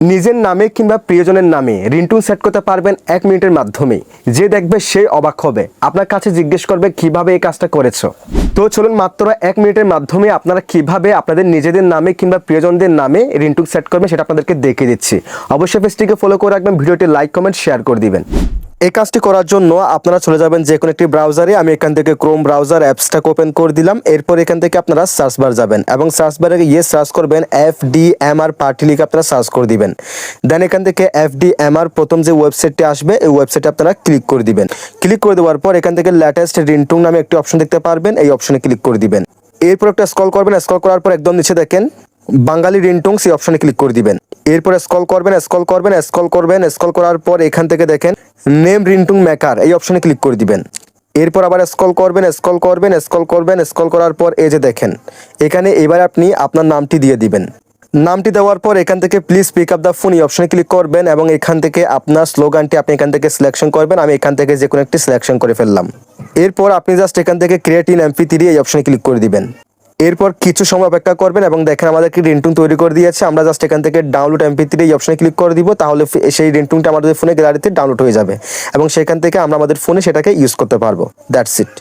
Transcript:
নিজের নামে কিংবা প্রিয়জনের নামে রিন্টুন সেট করতে পারবেন এক মিনিটের মাধ্যমে যে দেখবে সে অবাক হবে। আপনার কাছে জিজ্ঞেস করবে, কীভাবে এই কাজটা করেছ? তো চলুন মাত্র এক মিনিটের মাধ্যমে আপনারা কীভাবে আপনাদের নিজেদের নামে কিংবা প্রিয়জনদের নামে রিন্টুন সেট করবেন সেটা আপনাদেরকে দেখে দিচ্ছি। অবশ্যই পেজটিকে ফলো করে রাখবেন, ভিডিওটি লাইক কমেন্ট শেয়ার করে দিবেন। এই কাজটি করার জন্য আপনারা চলে যাবেন যে কোনো একটি ব্রাউজারে আমি এখান থেকে ক্রোম ব্রাউজার অ্যাপসটাকে ওপেন করে দিলাম। এরপর এখান থেকে আপনারা সার্চ বার যাবেন এবং সার্চ বারে গিয়ে সার্চ করবেন F D M R party লিখে আপনারা সার্চ করে দিবেন। দেন এখান থেকে এফ ডি এম আর প্রথম যে ওয়েবসাইটটি আসবে, এই ওয়েবসাইটে আপনারা ক্লিক করে দিবেন। ক্লিক করে দেওয়ার পর এখান থেকে লেটেস্ট রিন্টুং নামে একটি অপশন দেখতে পারবেন। এই অপশনে ক্লিক করে দিবেন। এরপর একটা স্ক্রল করবেন। স্ক্রল করার পর একদম নিচে দেখেন বাঙালি রিন্টুং সেই অপশনে ক্লিক করে দিবেন। এরপর স্কল করবেন স্কল করবেন স্ক্রল করবেন স্কল করার পর এখান থেকে দেখেন নেম রিন্টুং মেকার এই অপশনে ক্লিক করে দিবেন। এরপর আবার স্কল করবেন স্কল করবেন স্কল করবেন স্ক্রল করার পর এই যে দেখেন, এখানে এবার আপনি আপনার নামটি দিয়ে দিবেন। নামটি দেওয়ার পর এখান থেকে please pick up the phone এই অপশনে ক্লিক করবেন এবং এখান থেকে আপনার স্লোগানটি আপনি এখান থেকে সিলেকশন করবেন, আমি এখান থেকে যে কোনো একটি সিলেকশন করে ফেললাম। এরপর আপনি জাস্ট এখান থেকে ক্রিয়েট ইন এমপি থ্রি এই অপশনে ক্লিক করে দিবেন। এরপর কিছু সময় অপেক্ষা করবেন এবং দেখেন আমাদেরকে রিন্টুন তৈরি করে দিয়েছে। আমরা জাস্ট এখান থেকে ডাউনলোড এমপি থ্রি এই অপশনে ক্লিক করে দিব, তাহলে সেই রিন্টুনটা আমাদের ফোনে গ্যালারিতে ডাউনলোড হয়ে যাবে। এবং সেখান থেকে আমরা আমাদের ফোনে সেটাকে ইউজ করতে পারব। That's it